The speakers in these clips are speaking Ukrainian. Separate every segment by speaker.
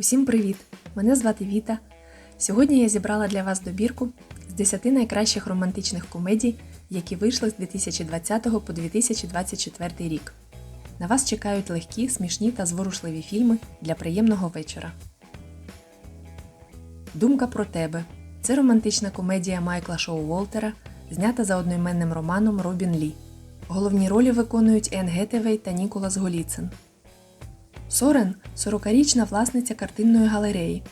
Speaker 1: Усім привіт! Мене звати Віта. Сьогодні я зібрала для вас добірку з 10 найкращих романтичних комедій, які вийшли з 2020 по 2024 рік. На вас чекають легкі, смішні та зворушливі фільми для приємного вечора. Думка про тебе це романтична комедія Майкла Шоу Волтера, знята за одноіменним романом Робін Лі. Головні ролі виконують Енн Гетевей та Ніколас Голіцин. Сорен 40-річна власниця картинної галереї,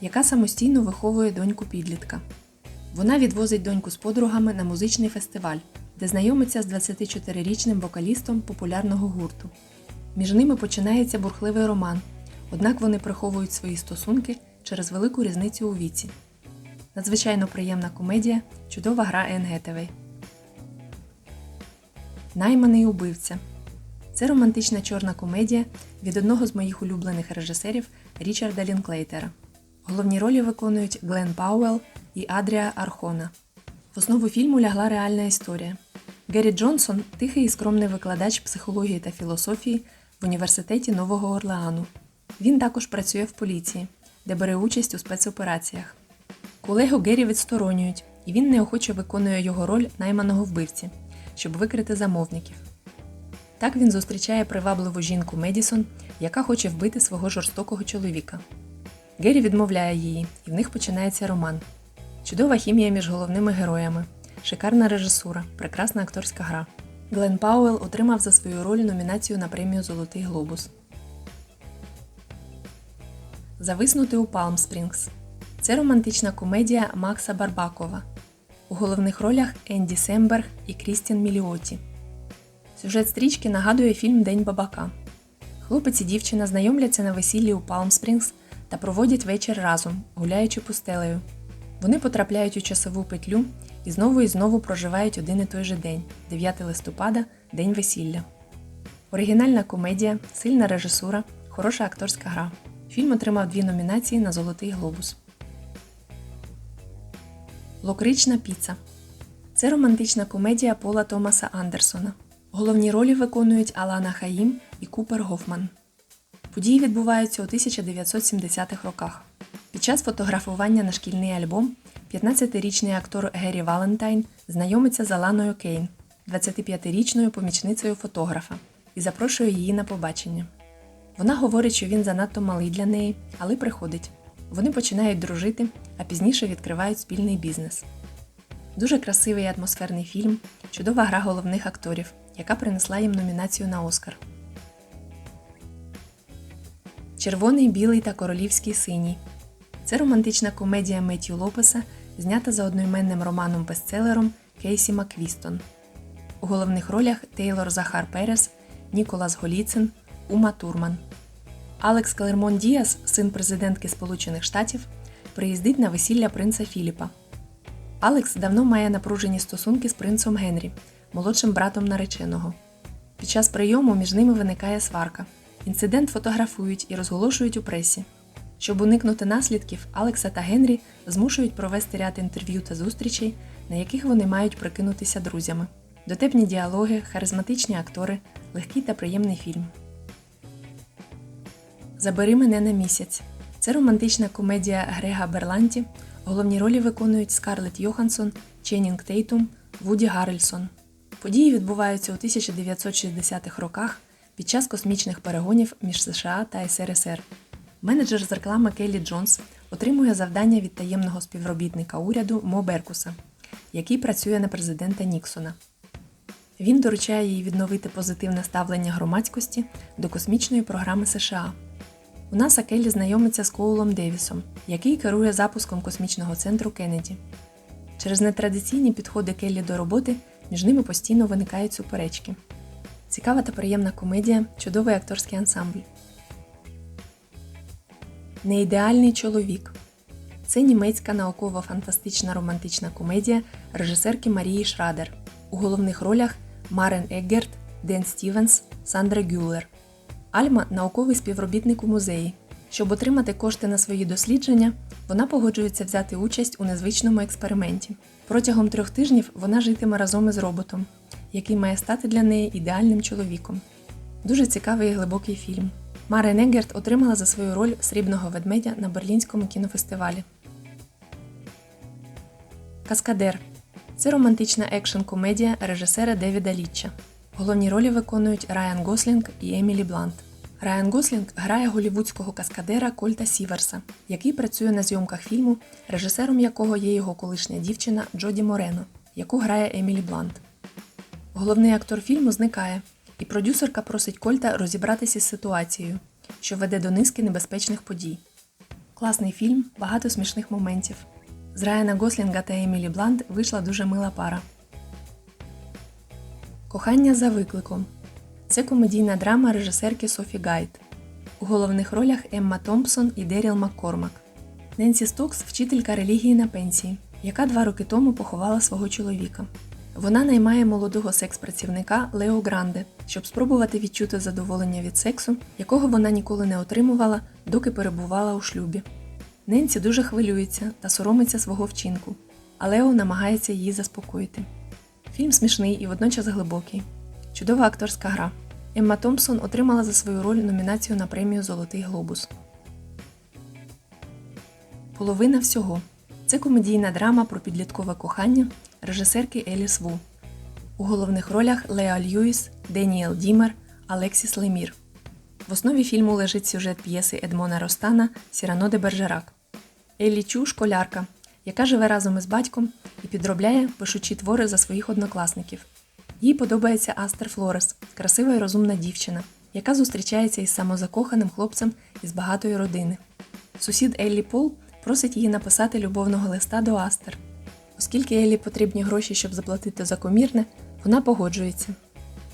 Speaker 1: яка самостійно виховує доньку підлітка. Вона відвозить доньку з подругами на музичний фестиваль, де знайомиться з 24-річним вокалістом популярного гурту. Між ними починається бурхливий роман, однак вони приховують свої стосунки через велику різницю у віці. Надзвичайно приємна комедія, чудова гра Гетевей. Найманий убивця. Це романтична чорна комедія від одного з моїх улюблених режисерів Річарда Лінклейтера. Головні ролі виконують Глен Пауелл і Адріа Архона. В основу фільму лягла реальна історія. Геррі Джонсон тихий і скромний викладач психології та філософії в університеті Нового Орлеану. Він також працює в поліції, де бере участь у спецопераціях. Колегу Геррі відсторонюють, і він неохоче виконує його роль найманого вбивці, щоб викрити замовників. Так він зустрічає привабливу жінку Медісон, яка хоче вбити свого жорстокого чоловіка. Геррі відмовляє її, і в них починається роман. Чудова хімія між головними героями, шикарна режисура, прекрасна акторська гра. Глен Пауелл отримав за свою роль номінацію на премію Золотий Глобус. Зависнути у Палм Спрінгс. Це романтична комедія Макса Барбакова. У головних ролях Енді Семберг і Крістін Міліоті. Сюжет стрічки нагадує фільм День бабака. Хлопець і дівчина знайомляться на весіллі у Палм Спрінгс та проводять вечір разом, гуляючи пустелею. Вони потрапляють у часову петлю і знову і знову проживають один і той же день 9 листопада, день весілля. Оригінальна комедія, сильна режисура, хороша акторська гра. Фільм отримав дві номінації на Золотий Глобус. Локрична піца. Це романтична комедія Пола Томаса Андерсона. Головні ролі виконують Алана Хаїм і Купер Гофман. Події відбуваються у 1970-х роках. Під час фотографування на шкільний альбом 15-річний актор Геррі Валентайн знайомиться з Аланою Кейн, 25-річною помічницею фотографа, і запрошує її на побачення. Вона говорить, що він занадто малий для неї, але приходить. Вони починають дружити, а пізніше відкривають спільний бізнес. Дуже красивий і атмосферний фільм, чудова гра головних акторів, яка принесла їм номінацію на Оскар. Червоний, білий та королівський синій. Це романтична комедія Меттью Лопеса, знята за одноіменним романом бестселером Кейсі Маквістон. У головних ролях Тейлор Захар Перес, Ніколас Голіцин, Ума Турман. Алекс Клермон Діас, син президентки Сполучених Штатів, приїздить на весілля принца Філіпа. Алекс давно має напружені стосунки з принцом Генрі, молодшим братом нареченого. Під час прийому між ними виникає сварка. Інцидент фотографують і розголошують у пресі. Щоб уникнути наслідків, Алекса та Генрі змушують провести ряд інтерв'ю та зустрічей, на яких вони мають прикинутися друзями. Дотепні діалоги, харизматичні актори, легкий та приємний фільм. Забери мене на місяць. Це романтична комедія Грега Берланті. Головні ролі виконують Скарлетт Йоханссон, Ченнінг Тейтум, Вуді Гаррельсон. Події відбуваються у 1960-х роках під час космічних перегонів між США та СРСР. Менеджер з реклами Келлі Джонс отримує завдання від таємного співробітника уряду Мо Беркуса, який працює на президента Ніксона. Він доручає їй відновити позитивне ставлення громадськості до космічної програми США. У НАСА Келлі знайомиться з Коулом Девісом, який керує запуском космічного центру Кеннеді. Через нетрадиційні підходи Келлі до роботи між ними постійно виникають суперечки. Цікава та приємна комедія, чудовий акторський ансамбль. Неідеальний чоловік. Це німецька науково-фантастична романтична комедія режисерки Марії Шрадер. У головних ролях Марен Еггерт, Ден Стівенс, Сандра Гюллер. Альма науковий співробітник у музеї. Щоб отримати кошти на свої дослідження, вона погоджується взяти участь у незвичному експерименті. Протягом трьох тижнів вона житиме разом із роботом, який має стати для неї ідеальним чоловіком. Дуже цікавий і глибокий фільм. Маре Негерт отримала за свою роль срібного ведмедя на Берлінському кінофестивалі. Каскадер це романтична екшн-комедія режисера Девіда Літча. Головні ролі виконують Райан Гослінг і Емілі Блант. Райан Гослінг грає голівудського каскадера Кольта Сіверса, який працює на зйомках фільму, режисером якого є його колишня дівчина Джоді Морено, яку грає Емілі Блант. Головний актор фільму зникає, і продюсерка просить Кольта розібратися з ситуацією, що веде до низки небезпечних подій. Класний фільм, багато смішних моментів. З Райана Гослінга та Емілі Блант вийшла дуже мила пара. Кохання за викликом. Це комедійна драма режисерки Софі Гайд. У головних ролях Емма Томпсон і Деріл Маккормак. Ненсі Стокс вчителька релігії на пенсії, яка два роки тому поховала свого чоловіка. Вона наймає молодого секс-працівника Лео Гранде, щоб спробувати відчути задоволення від сексу, якого вона ніколи не отримувала, доки перебувала у шлюбі. Ненсі дуже хвилюється та соромиться свого вчинку, а Лео намагається її заспокоїти. Фільм смішний і водночас глибокий. Чудова акторська гра. Емма Томпсон отримала за свою роль номінацію на премію Золотий глобус. Половина всього. Це комедійна драма про підліткове кохання режисерки Еліс Ву. У головних ролях Леа Льюіс, Деніел Дімер, Алексіс Лемір. В основі фільму лежить сюжет п'єси Едмона Ростана Сірано де Бержерак. Еллі Чу школярка, яка живе разом із батьком і підробляє, пишучи твори за своїх однокласників. Їй подобається Астер Флорес, красива і розумна дівчина, яка зустрічається із самозакоханим хлопцем із багатої родини. Сусід Еллі Пол просить її написати любовного листа до Астер. Оскільки Еллі потрібні гроші, щоб заплатити за комірне, вона погоджується.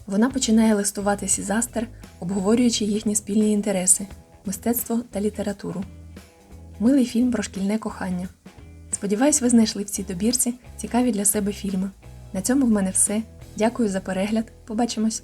Speaker 1: Вона починає листуватися із Астер, обговорюючи їхні спільні інтереси мистецтво та літературу. Милий фільм про шкільне кохання. Сподіваюсь, ви знайшли в цій добірці цікаві для себе фільми. На цьому в мене все. Дякую за перегляд. Побачимось!